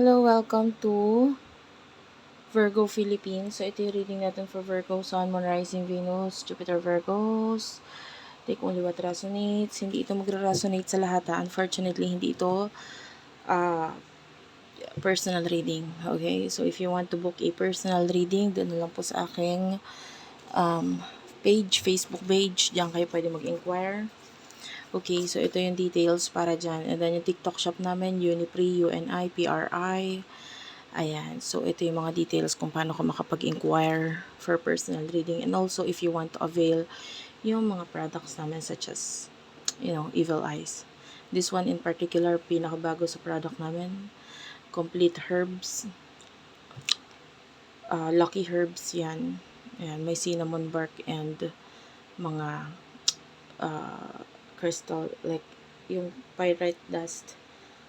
Hello, welcome to Virgo Philippines. So, ito yung reading natin for Virgo, Sun, Moon, Rising, Venus, Jupiter, Virgos. Take only what resonates. Hindi ito magre-resonate sa lahat ha. Unfortunately, hindi ito uh, personal reading. Okay? So, if you want to book a personal reading, doon lang po sa aking um, page, Facebook page. Diyan kayo pwede mag-inquire. Okay, so ito yung details para dyan. And then yung TikTok shop namin, Unipri, UNI, PRI. Ayan, so ito yung mga details kung paano ka makapag-inquire for personal reading. And also, if you want to avail yung mga products namin such as, you know, Evil Eyes. This one in particular, pinakabago sa product namin. Complete Herbs. Uh, Lucky Herbs yan. Ayan, may cinnamon bark and mga uh, crystal like yung pyrite dust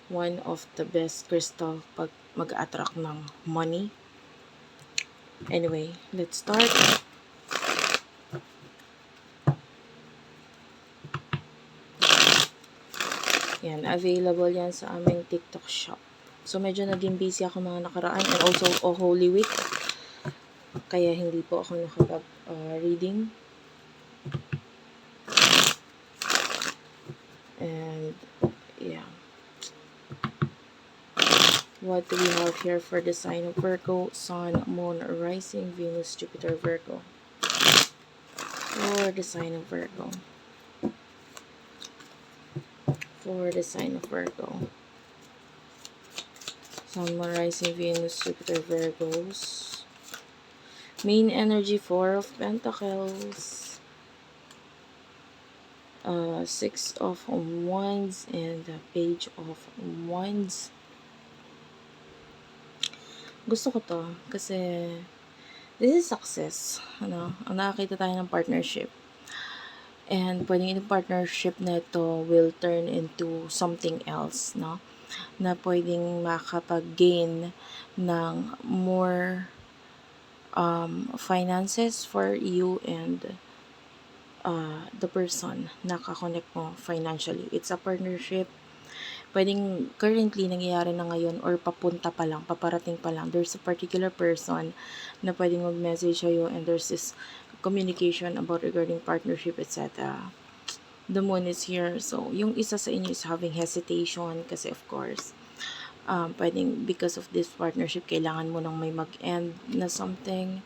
one of the best crystal pag mag-attract ng money. Anyway let's start. Yan available yan sa aming tiktok shop. So medyo naging busy ako mga nakaraan and also oh, Holy Week. Kaya hindi po ako nakapag uh, reading yeah. What do we have here for the sign of Virgo? Sun Moon Rising Venus Jupiter Virgo. For the sign of Virgo. For the sign of Virgo. Sun Moon Rising Venus Jupiter Virgos. Main energy four of Pentacles uh, six of wands and the page of wands. Gusto ko to kasi this is success ano? Ang nakakita tayo ng partnership. And pwedeng yung partnership na ito will turn into something else no? Na pwedeng makapag-gain ng more um, finances for you and uh, the person na kakonect mo financially. It's a partnership. Pwedeng currently nangyayari na ngayon or papunta pa lang, paparating pa lang. There's a particular person na pwedeng mag-message sa'yo and there's this communication about regarding partnership, etc. The moon is here. So, yung isa sa inyo is having hesitation kasi of course, um, pwedeng because of this partnership, kailangan mo nang may mag-end na something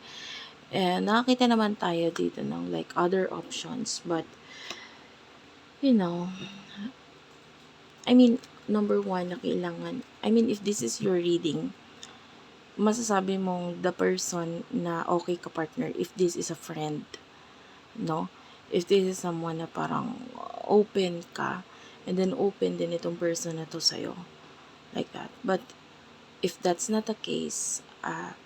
And nakakita naman tayo dito ng like other options. But, you know, I mean, number one na kailangan, I mean, if this is your reading, masasabi mong the person na okay ka partner if this is a friend, no? If this is someone na parang open ka, and then open din itong person na to sa'yo. Like that. But, if that's not the case, uh,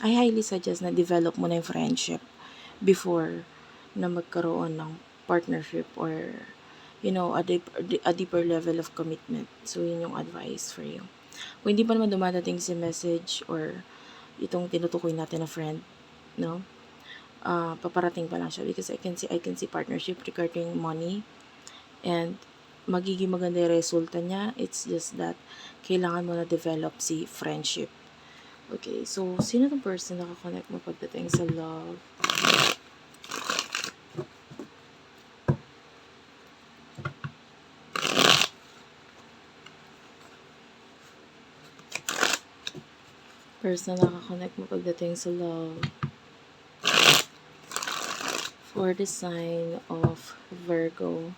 I highly suggest na develop mo na yung friendship before na magkaroon ng partnership or you know, a, deep, a deeper level of commitment. So, yun yung advice for you. Kung hindi pa naman dumadating si message or itong tinutukoy natin na friend, no? Uh, paparating pa lang siya because I can see I can see partnership regarding money and magiging maganda yung resulta niya. It's just that kailangan mo na develop si friendship Okay, so sino tong person na kakonect mo pagdating sa love? Person na kakonect mo pagdating sa love. For the sign of Virgo.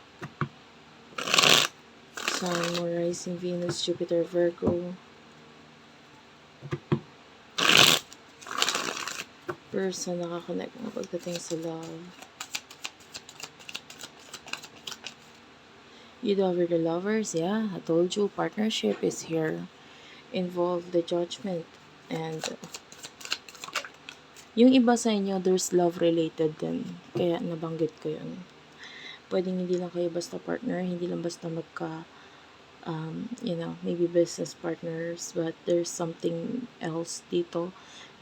Sun, Moon, Rising, Venus, Jupiter, Virgo. Person nakakonect mo pagdating sa love. You over the lovers, yeah. I told you, partnership is here. Involve the judgment. And yung iba sa inyo, there's love related din. Kaya nabanggit ko yun. Pwedeng hindi lang kayo basta partner, hindi lang basta magka, um, you know, maybe business partners, but there's something else dito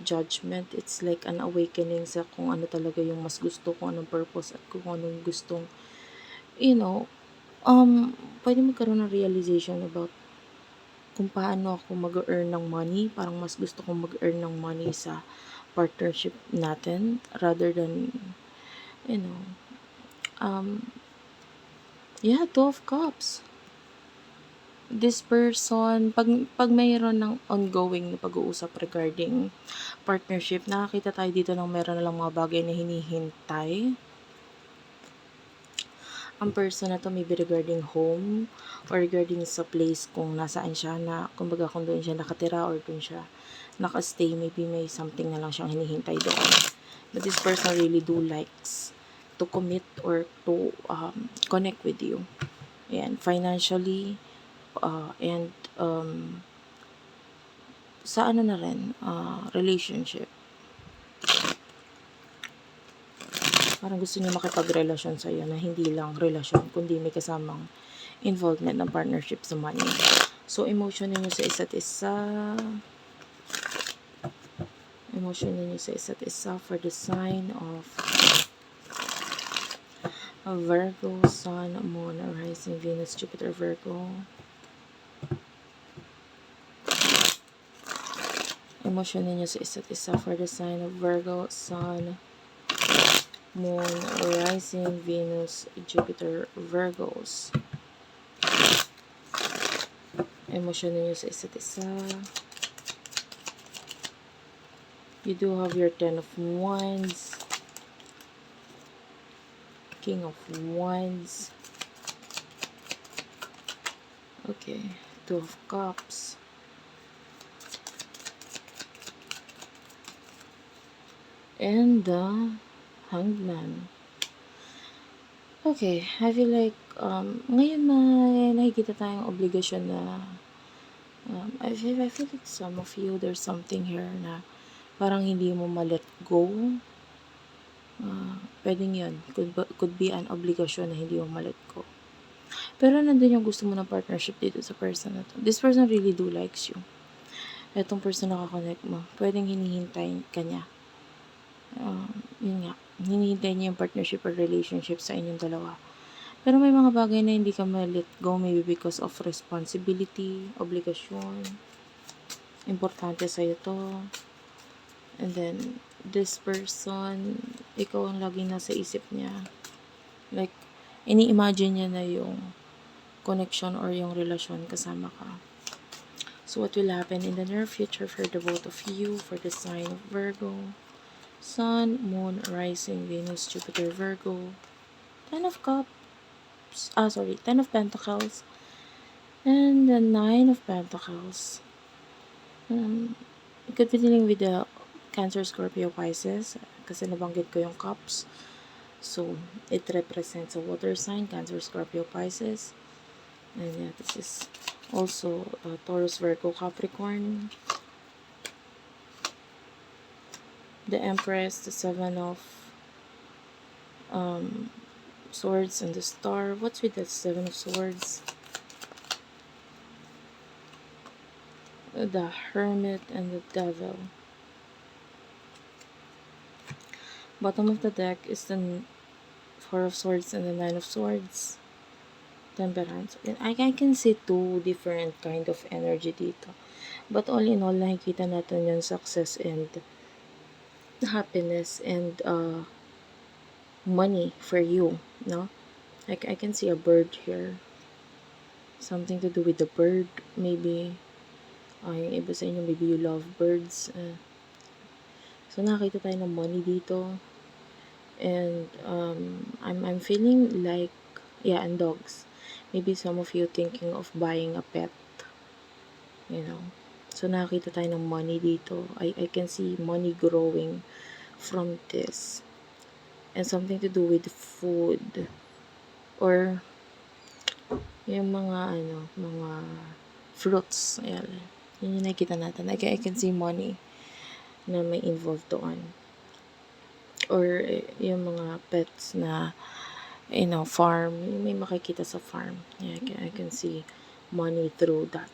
judgment. It's like an awakening sa kung ano talaga yung mas gusto, kung anong purpose at kung anong gustong, you know, um, pwede magkaroon ng realization about kung paano ako mag-earn ng money. Parang mas gusto kong mag-earn ng money sa partnership natin rather than, you know, um, yeah, two of cups. This person, pag, pag mayroon ng ongoing na pag-uusap regarding partnership, nakakita tayo dito ng meron na lang mga bagay na hinihintay. Ang person na to maybe regarding home or regarding sa place kung nasaan siya na kumbaga kung doon siya nakatira or doon siya nakastay maybe may something na lang siyang hinihintay doon. But this person really do likes to commit or to um, connect with you. And financially uh, and um, sa ano na rin uh, relationship parang gusto niya makipagrelasyon sa iyo na hindi lang relasyon, kundi may kasamang involvement ng partnership sa money. So, emotion ninyo sa isa't isa. Emotion ninyo sa isa't isa for the sign of Virgo, Sun, Moon, Rising, Venus, Jupiter, Virgo. Emotion ninyo sa isa't isa for the sign of Virgo, Sun, Moon, Rising, Venus, Jupiter, Virgos. Emosyon ninyo sa isa't isa. You do have your Ten of Wands. King of Wands. Okay. Two of Cups. And the uh, Hangman. Okay, I feel like um, ngayon na nakikita tayong obligasyon na um, I, feel, I feel like some of you, there's something here na parang hindi mo ma-let go. Uh, pwedeng yun. Could, could be an obligasyon na hindi mo ma-let go. Pero nandun yung gusto mo ng partnership dito sa person na to. This person really do likes you. Itong person na kakonect mo, pwedeng hinihintay ka niya. Um, yun nga, hinihintay niya yung partnership or relationship sa inyong dalawa. Pero may mga bagay na hindi ka ma-let go maybe because of responsibility, obligasyon. Importante sa'yo to. And then, this person, ikaw ang laging nasa isip niya. Like, ini-imagine niya na yung connection or yung relasyon kasama ka. So, what will happen in the near future for the both of you, for the sign of Virgo? Sun, Moon, Rising, Venus, Jupiter, Virgo. Ten of Cups. Ah, sorry. Ten of Pentacles. And the Nine of Pentacles. Um, it could be dealing with the Cancer, Scorpio, Pisces. Kasi nabanggit ko yung Cups. So, it represents a water sign, Cancer, Scorpio, Pisces. And yeah, this is also uh, Taurus, Virgo, Capricorn. The Empress, the Seven of um, Swords, and the Star. What's with the Seven of Swords? The Hermit and the Devil. Bottom of the deck is the Four of Swords and the Nine of Swords. Temperance. I, I can see two different kind of energy dito. But all in all, nakikita natin yung success and happiness and uh, money for you, no? Like I can see a bird here. Something to do with the bird, maybe. Uh, yung iba sa inyo, maybe you love birds. Uh, so, nakita tayo ng money dito. And, um, I'm, I'm feeling like, yeah, and dogs. Maybe some of you thinking of buying a pet. You know, So, nakita tayo ng money dito. I, I can see money growing from this. And something to do with food. Or, yung mga, ano, mga fruits. Ayan. Yun yung nakita natin. I, I can see money na may involved doon. Or, yung mga pets na, you know, farm. May makikita sa farm. Yeah, I can, I can see money through that.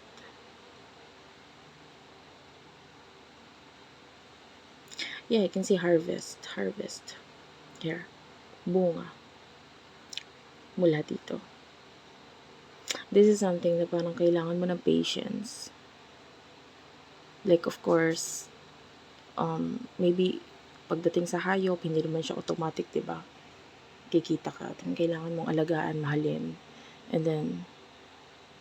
Yeah, I can see harvest. Harvest. Here. Bunga. Mula dito. This is something na parang kailangan mo ng patience. Like, of course, um, maybe, pagdating sa hayop, hindi naman siya automatic, di ba? Kikita ka. Kailangan mong alagaan, mahalin. And then,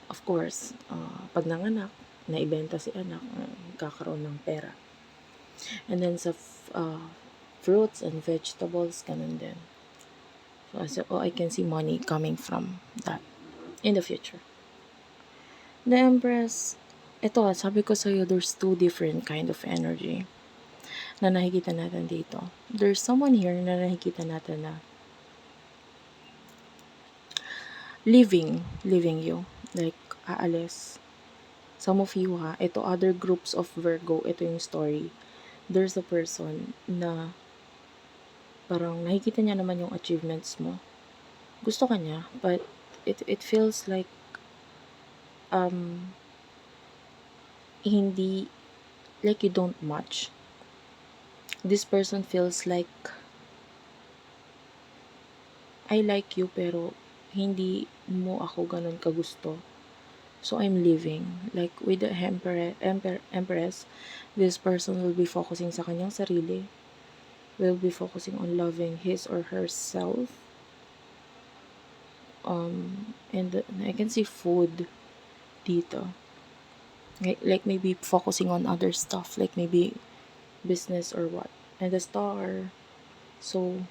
of course, uh, pag nanganak, naibenta si anak, uh, kakaroon ng pera. And then sa uh, fruits and vegetables, ganun din. So, so oh, I can see money coming from that in the future. The Empress, ito, sabi ko sa'yo, there's two different kind of energy na nakikita natin dito. There's someone here na nakikita natin na living, living you. Like, aalis. Some of you ha, ito other groups of Virgo, ito yung story. There's a person na parang nakikita niya naman yung achievements mo. Gusto ka niya, but it, it feels like um, hindi, like you don't match. This person feels like, I like you pero hindi mo ako ganun kagusto. So I'm leaving. Like with the emperor, emper, empress, this person will be focusing sa kanyang sarili. Will be focusing on loving his or herself. Um, and I can see food dito. Like, like maybe focusing on other stuff, like maybe business or what. And the star. So,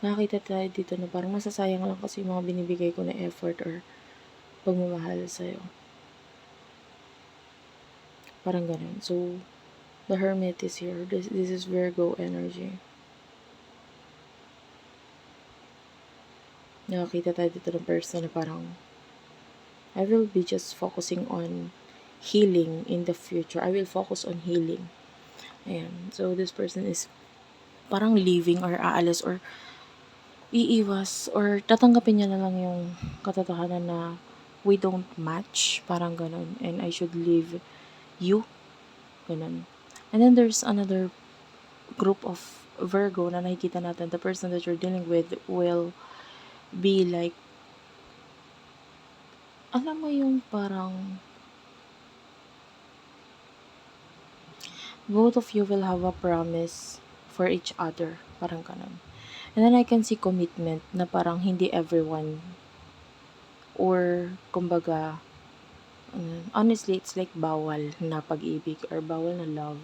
nakakita tayo dito na parang nasasayang lang kasi yung mga binibigay ko na effort or pagmamahal sa'yo. Parang ganun. So, the hermit is here. This, this is Virgo energy. Nakakita tayo dito ng person na parang I will be just focusing on healing in the future. I will focus on healing. Ayan. So, this person is parang leaving or aalis or iiwas or tatanggapin niya na lang yung katatahanan na we don't match. Parang ganun. And I should leave you. Ganun. And then there's another group of Virgo na nakikita natin. The person that you're dealing with will be like alam mo yung parang both of you will have a promise for each other. Parang ganun. And then I can see commitment na parang hindi everyone or kumbaga um, honestly it's like bawal na pag-ibig or bawal na love.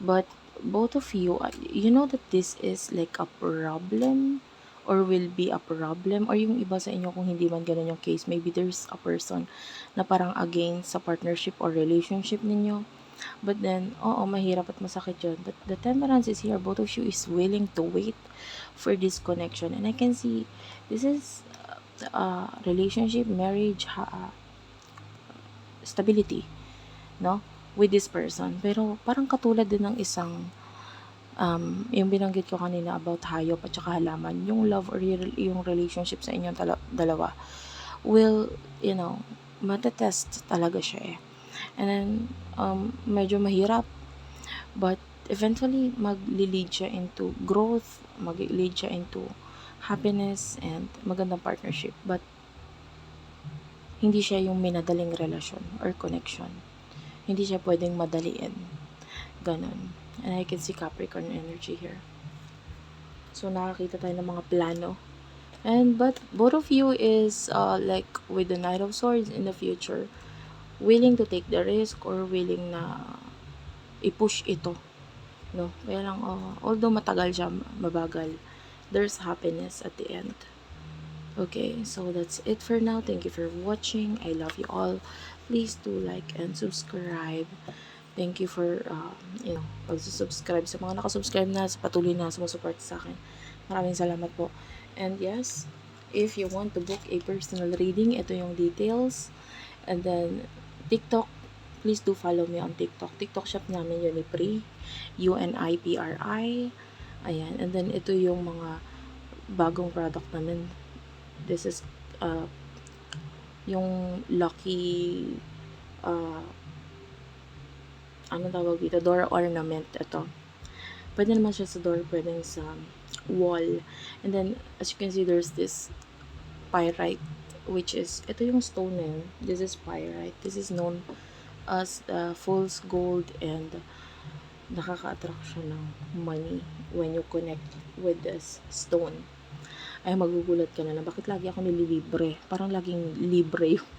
But both of you, uh, you know that this is like a problem? Or will be a problem? Or yung iba sa inyo kung hindi man ganun yung case maybe there's a person na parang against sa partnership or relationship ninyo. But then oo mahirap at masakit yun. But the temperance is here. Both of you is willing to wait for this connection. And I can see this is uh, relationship marriage ha, stability no with this person pero parang katulad din ng isang um, yung binanggit ko kanina about hayop at saka halaman, yung love or yung relationship sa inyong dalawa will, you know, matetest talaga siya eh. And then, um, medyo mahirap, but eventually, mag-lead siya into growth, mag-lead siya into happiness and magandang partnership. But, hindi siya yung minadaling relasyon or connection. Hindi siya pwedeng madaliin. Ganon. And I can see Capricorn energy here. So, nakakita tayo ng mga plano. And, but, both of you is, uh, like, with the Knight of Swords in the future, willing to take the risk or willing na i-push ito. No? Kaya lang, uh, although matagal siya, mabagal, there's happiness at the end. Okay, so that's it for now. Thank you for watching. I love you all. Please do like and subscribe. Thank you for, uh, you know, pag-subscribe sa mga nakasubscribe na, sa patuloy na sumusuport sa akin. Maraming salamat po. And yes, if you want to book a personal reading, ito yung details. And then, TikTok, please do follow me on TikTok. TikTok shop namin yun, Unipri, U-N-I-P-R-I. Ayan. And then, ito yung mga bagong product namin. This is, uh, yung Lucky, uh, ano tawag dito, door ornament ito. Pwede naman siya sa door, pwede sa wall. And then, as you can see, there's this pyrite, which is, ito yung stone na. This is pyrite. This is known as uh, fool's gold and nakaka-attract siya ng money when you connect with this stone. Ay magugulat ka na lang, bakit lagi ako nililibre? Parang laging libre yung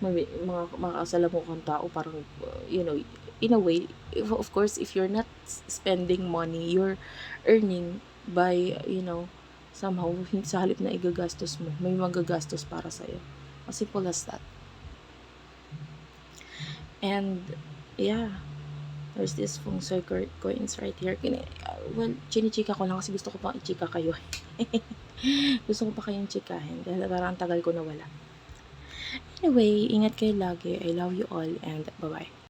mga makakasalamuhang tao parang uh, you know in a way if, of course if you're not spending money you're earning by you know somehow sa halip na igagastos mo may magagastos para sa iyo as simple as that and yeah there's this feng shui co- coins right here Kini, uh, well chinichika ko lang kasi gusto ko pang ichika kayo gusto ko pa kayong chikahin dahil parang ang tagal ko nawala Anyway, ingat kayo lagi. I love you all and bye-bye.